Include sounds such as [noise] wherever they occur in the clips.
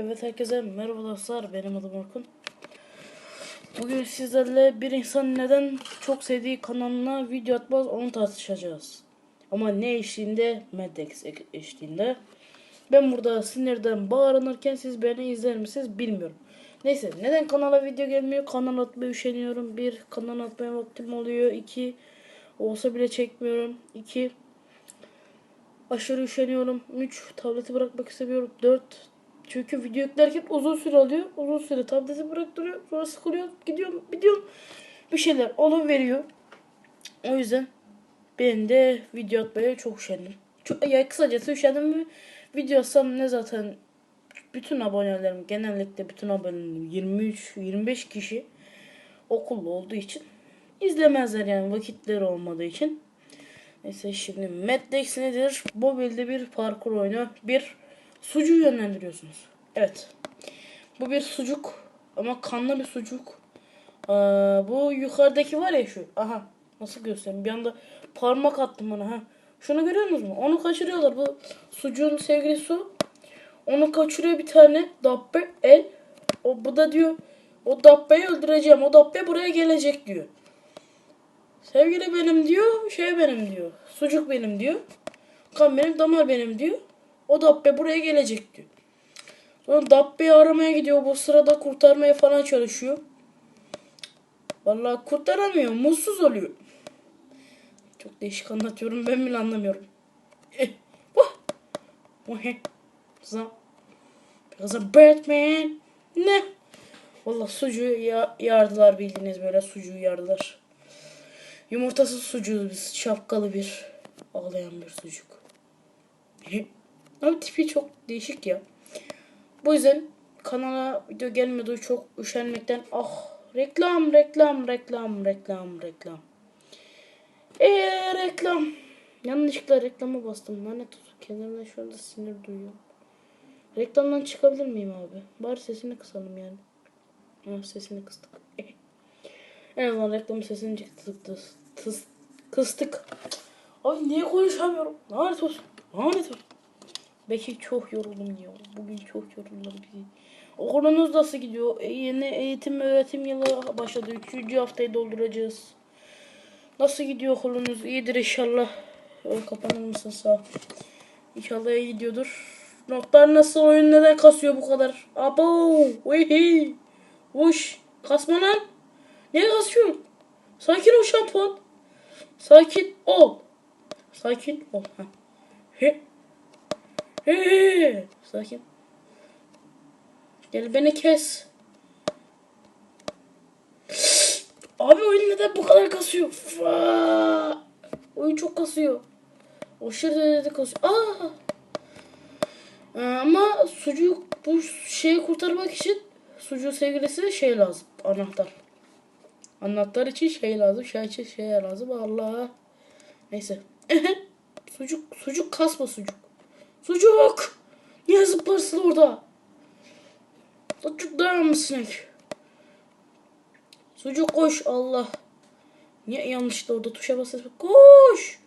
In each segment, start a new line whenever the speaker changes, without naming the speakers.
Evet herkese merhaba dostlar benim adım Orkun. Bugün sizlerle bir insan neden çok sevdiği kanalına video atmaz onu tartışacağız. Ama ne eşliğinde? Medex eşliğinde. Ben burada sinirden bağırınırken siz beni izler misiniz bilmiyorum. Neyse neden kanala video gelmiyor? Kanal atmaya üşeniyorum. Bir kanal atmaya vaktim oluyor. İki olsa bile çekmiyorum. İki aşırı üşeniyorum. 3 tableti bırakmak istemiyorum. 4 çünkü video yüklerken uzun süre alıyor. Uzun süre tableti bıraktırıyor. Sonra sıkılıyor. Gidiyorum. Gidiyorum. Bir şeyler veriyor. O yüzden ben de video atmaya çok üşendim. Çok, ya kısacası üşendim. Video atsam ne zaten bütün abonelerim genellikle bütün abonelerim 23-25 kişi okullu olduğu için izlemezler yani vakitleri olmadığı için. Neyse şimdi Maddex nedir? Mobilde bir parkur oyunu. Bir sucuğu yönlendiriyorsunuz. Evet. Bu bir sucuk ama kanlı bir sucuk. Ee, bu yukarıdaki var ya şu. Aha. Nasıl göstereyim? Bir anda parmak attım ona. Ha. Şunu görüyor musunuz? Onu kaçırıyorlar. Bu sucuğun sevgilisi o. Onu kaçırıyor bir tane. Dabbe el. O bu da diyor. O Dabbe'yi öldüreceğim. O Dabbe buraya gelecek diyor. Sevgili benim diyor, şey benim diyor. Sucuk benim diyor. Kan benim, damar benim diyor. O Dabbe buraya gelecek diyor. Sonra Dabbe'yi aramaya gidiyor. Bu sırada kurtarmaya falan çalışıyor. Vallahi kurtaramıyor. Mutsuz oluyor. Çok değişik anlatıyorum. Ben bile anlamıyorum. Eh. Vah. Zam. A Batman. Ne? Vallahi sucuğu ya yardılar bildiğiniz böyle sucuğu yardılar. Yumurtasız sucuğuz biz. Şapkalı bir ağlayan bir sucuk. Ama tipi çok değişik ya. Bu yüzden kanala video gelmedi çok üşenmekten ah reklam reklam reklam reklam reklam. Eee reklam. Yanlışlıkla reklama bastım. Lanet olsun. Kendimden şu anda sinir duyuyorum. Reklamdan çıkabilir miyim abi? Bari sesini kısalım yani. Ha, sesini kıstık. [laughs] En azından reklamın sesini tıs, kıstık. Abi niye konuşamıyorum? Lanet olsun. Lanet olsun. Belki çok yoruldum ya. Bugün çok yoruldum. Okulunuz nasıl gidiyor? E, yeni eğitim öğretim yılı başladı. Üçüncü haftayı dolduracağız. Nasıl gidiyor okulunuz? İyidir inşallah. Öyle kapanır mısın sağ? İnşallah iyi gidiyordur. Notlar nasıl? Oyun neden kasıyor bu kadar? Abo! Vay Uş! Kasma lan! Niye kasıyorsun? Sakin ol şampuan. Sakin ol. Sakin ol. Ha. He. He. Sakin. Gel beni kes. Abi oyun neden bu kadar kasıyor? Faa. Oyun çok kasıyor. Aşırı derecede kasıyor. Aa. Ama sucuk bu şeyi kurtarmak için sucuğun sevgilisi şey lazım. Anahtar. Anahtar için şey lazım. Şey için şey lazım. Allah. Neyse. [laughs] sucuk. Sucuk kasma sucuk. Sucuk. Niye zıplarsın orada? Sucuk dayan mısın? Sucuk koş Allah. Niye yanlışlıkla orada tuşa basıyorsun? Koş.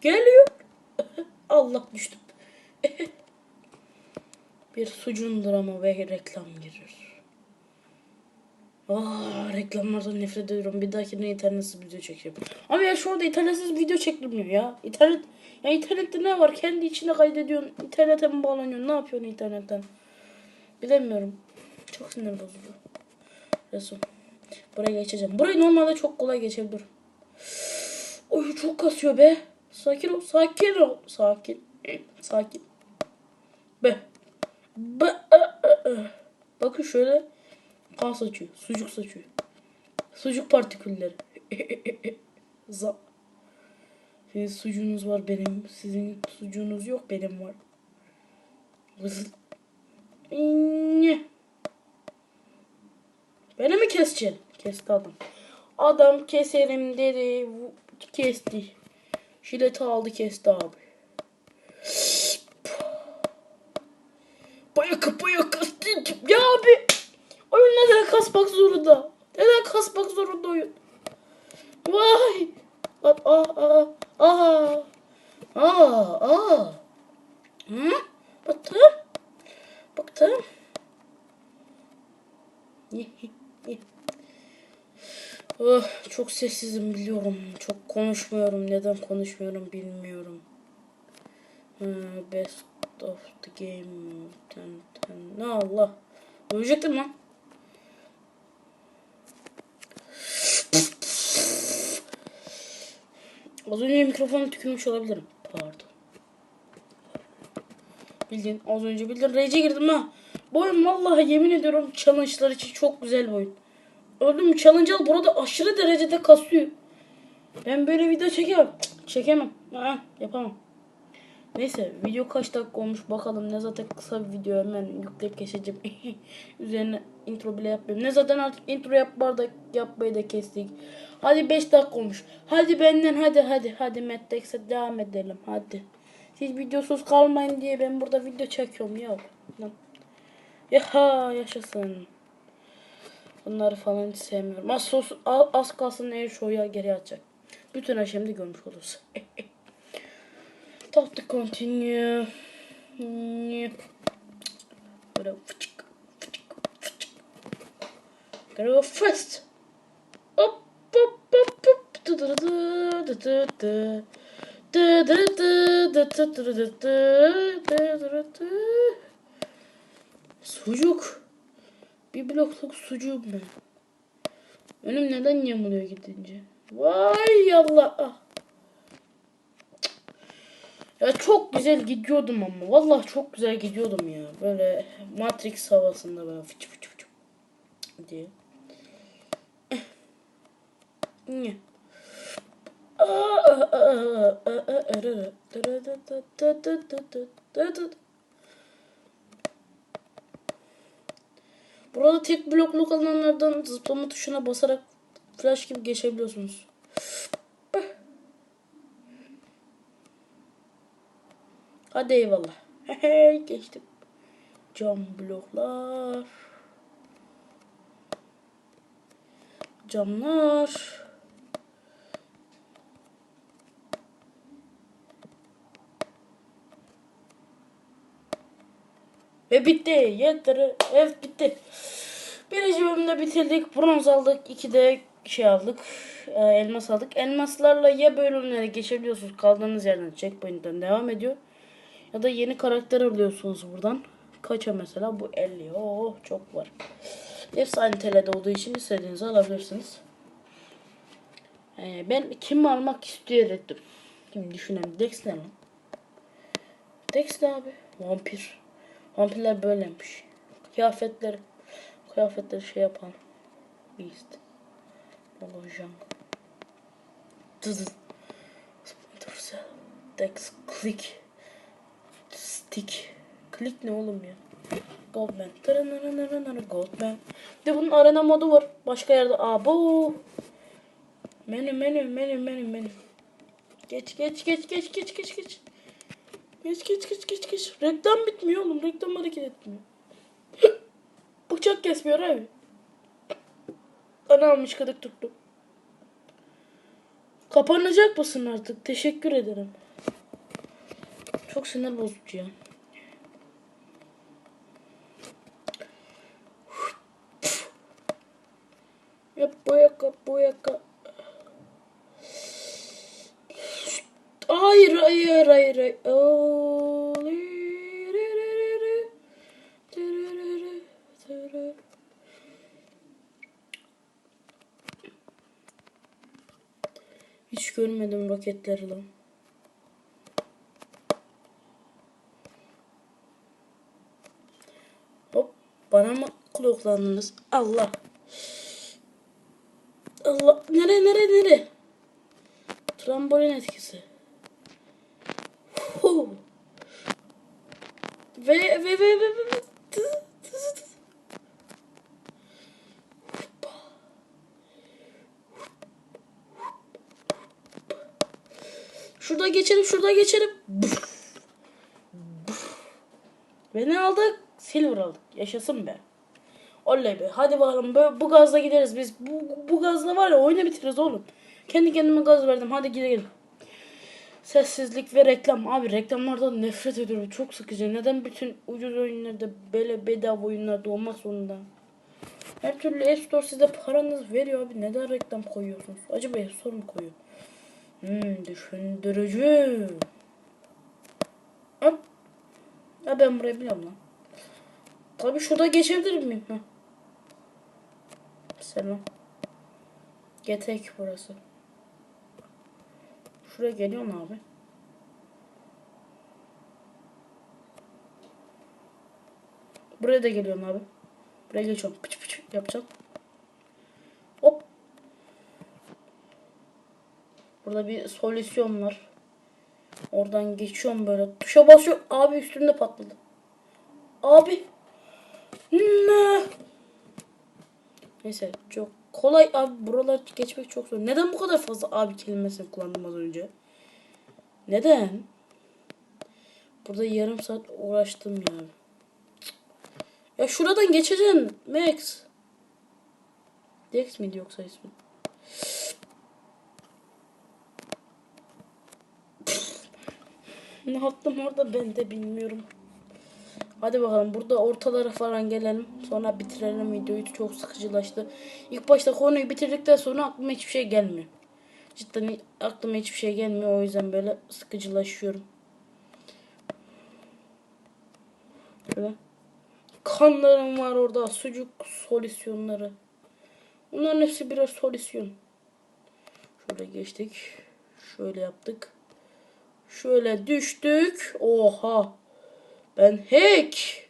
Geliyor. [laughs] Allah düştüm. [laughs] Bir sucuğun drama ve reklam girir. Aa, reklamlardan nefret ediyorum. Bir dahakine internetsiz video çekeceğim. Ama ya şu anda internetsiz video çekilmiyor ya. İnternet, ya internette ne var? Kendi içine kaydediyorsun. İnternete mi bağlanıyorsun? Ne yapıyorsun internetten? Bilemiyorum. Çok sinir bozucu. Resul. Buraya geçeceğim. Burayı normalde çok kolay geçebilirim. Oy çok kasıyor be. Sakin ol. Sakin ol. Sakin. Sakin. Be. Be. Bakın şöyle kan saçıyor. Sucuk saçıyor. Sucuk partikülleri. [laughs] Za. Sizin sucuğunuz var benim. Sizin sucuğunuz yok benim var. Beni mi keseceksin? Kesti adam. Adam keserim dedi. Kesti. Jileti aldı kesti abi. Bayaka bayaka. Ya abi. Oyun neden kasmak zorunda? Neden kasmak zorunda oyun? Vay. At, ah, ah, ah. Ah, ah. Hı? Baktım. Baktım. [laughs] oh, çok sessizim biliyorum. Çok konuşmuyorum. Neden konuşmuyorum bilmiyorum. Best of the game. Ten, ten. Ne Allah. Ölecektim lan. Az önce mikrofonu tükürmüş olabilirim. Pardon. Bildin az önce bildin. Rage'e girdim ha. Bu oyun vallahi yemin ediyorum challenge'lar için çok güzel bir oyun. Öldüm mü challenge al burada aşırı derecede kasıyor. Ben böyle video çekemem. Çekemem. Ha, yapamam. Neyse video kaç dakika olmuş bakalım. Ne zaten kısa bir video hemen yükleyip geçeceğim. [laughs] Üzerine intro bile yapmıyorum. Ne zaten artık intro yapmayı da, yapmayı da kestik. Hadi 5 dakika olmuş. Hadi benden hadi hadi hadi Mattex'e devam edelim hadi. Siz videosuz kalmayın diye ben burada video çekiyorum ya. Yaha yaşasın. Bunları falan hiç sevmiyorum. Az, sos, az, kalsın Air Show'ya geri atacak. Bütün her şeyimi de görmüş oluruz. [laughs] Talk to continue. Hmm. Fıçık. Gotta go first. Hop hop hop hop. Sucuk. Bir blokluk sucuğum ben. Önüm neden yamuluyor gidince? Vay Allah. Ah. Ya çok güzel gidiyordum ama. Vallahi çok güzel gidiyordum ya. Böyle Matrix havasında böyle fıç fıç fıç diye. Burada tek blokluk alanlardan zıplama tuşuna basarak flash gibi geçebiliyorsunuz. Hadi eyvallah. Hey geçtim. Cam bloklar. Camlar. Ve bitti. Yeter. Evet bitti. Birinci bölümde bitirdik. Bronz aldık. İki de şey aldık. e, elmas aldık. Elmaslarla ya bölümlere geçebiliyorsunuz. Kaldığınız yerden checkpoint'ten devam ediyor. Ya da yeni karakter alıyorsunuz buradan. Kaça mesela? Bu 50. Oo çok var. Hepsi aynı TL'de olduğu için istediğinizi alabilirsiniz. Ee, ben kim almak istiyor dedim. Şimdi düşünelim. Dex ne lan? Dex ne abi? Vampir. Vampirler böyleymiş. Kıyafetleri. Kıyafetleri şey yapan. Beast. Hologram. Dızız. Dex Click. Stick. Click ne oğlum ya? Goldman. Goldman. De bunun arena modu var. Başka yerde. Abo. Menü menü menü menü menü. Geç geç geç geç geç geç geç. Geç geç geç geç geç. Reklam bitmiyor oğlum. Reklam hareket etmiyor. [gasps] Bıçak kesmiyor abi. Ana almış kadık tuttu. Kapanacak mısın artık? Teşekkür ederim. Çok sinir bozucu ya. Yap boyaka boyaka. Hayır hayır hayır. hayır. Oh. Hiç görmedim roketleri lan. Hop bana mı kulaklandınız? Allah. Allah. Nere nere nere? Trambolin etkisi. Hu. Ve ve ve ve ve. Şurada geçelim, şurada geçelim. Ve ne aldık? Silver aldık. Yaşasın be. Oley be. Hadi bakalım. Böyle, bu gazla gideriz biz. Bu, bu gazla var ya oyunu bitiririz oğlum. Kendi kendime gaz verdim. Hadi gidelim. Sessizlik ve reklam. Abi reklamlardan nefret ediyorum. Çok sıkıcı. Neden bütün ucuz oyunlarda böyle bedava oyunlarda olmak zorunda? Her türlü App Store size paranız veriyor abi. Neden reklam koyuyorsunuz? Acaba App Store mu koyuyor? Hmm, düşündürücü. Hop. Ya ben burayı biliyorum lan. Tabii şurada geçebilir miyim? Heh. Selam. Getek burası. Şuraya geliyor mu abi? Buraya da geliyorum abi. Buraya geçiyorum. Pıç pıç yapacağım. Hop. Burada bir solüsyon var. Oradan geçiyorum böyle. Tuşa basıyor. Abi üstümde patladı. Abi. Ne? Neyse çok kolay abi buralar geçmek çok zor. Neden bu kadar fazla abi kelimesini kullandım az önce? Neden? Burada yarım saat uğraştım ya. Ya şuradan geçeceksin Max. Dex miydi yoksa ismi? [laughs] ne yaptım orada ben de bilmiyorum. Hadi bakalım burada ortalara falan gelelim. Sonra bitirelim videoyu. Çok sıkıcılaştı. İlk başta konuyu bitirdikten sonra aklıma hiçbir şey gelmiyor. Cidden aklıma hiçbir şey gelmiyor. O yüzden böyle sıkıcılaşıyorum. Şöyle. Kanlarım var orada. Sucuk solüsyonları. Bunların hepsi birer solüsyon. Şöyle geçtik. Şöyle yaptık. Şöyle düştük. Oha. Ben hack.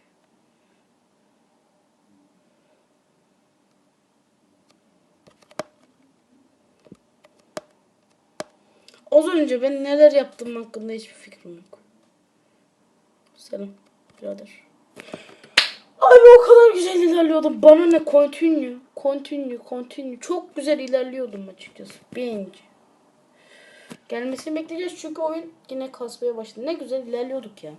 Az önce ben neler yaptım hakkında hiçbir fikrim yok. Selam birader. Abi o kadar güzel ilerliyordum. Bana ne continue, continue, continue. Çok güzel ilerliyordum açıkçası. Bence. Gelmesini bekleyeceğiz çünkü oyun yine kasmaya başladı. Ne güzel ilerliyorduk ya.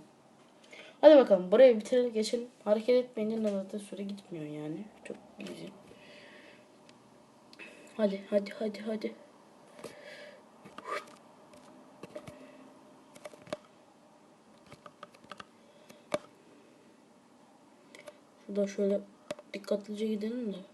Hadi bakalım buraya bitirelim geçelim. Hareket etmeyince zaten süre gitmiyor yani. Çok easy. Hadi hadi hadi hadi. Şurada şöyle dikkatlice gidelim de.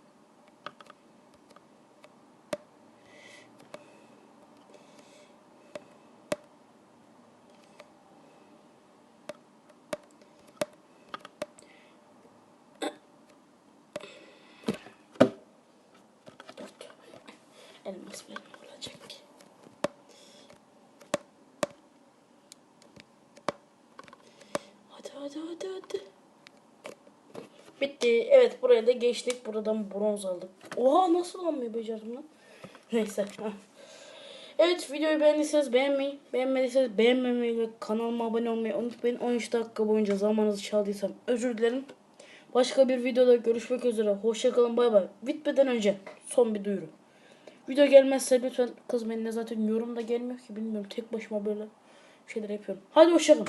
Elmas benim olacak. Hadi hadi hadi hadi. Bitti. Evet buraya da geçtik. Buradan bronz aldık. Oha nasıl almayı becerdim lan? Neyse. [laughs] Evet videoyu beğendiyseniz beğenmeyi, beğenmediyseniz beğenmemeyi ve kanalıma abone olmayı unutmayın. 13 dakika boyunca zamanınızı çaldıysam özür dilerim. Başka bir videoda görüşmek üzere. Hoşçakalın bay bay. Bitmeden önce son bir duyuru. Video gelmezse lütfen kızmayın. Ne zaten yorum da gelmiyor ki bilmiyorum. Tek başıma böyle şeyler yapıyorum. Hadi hoşçakalın.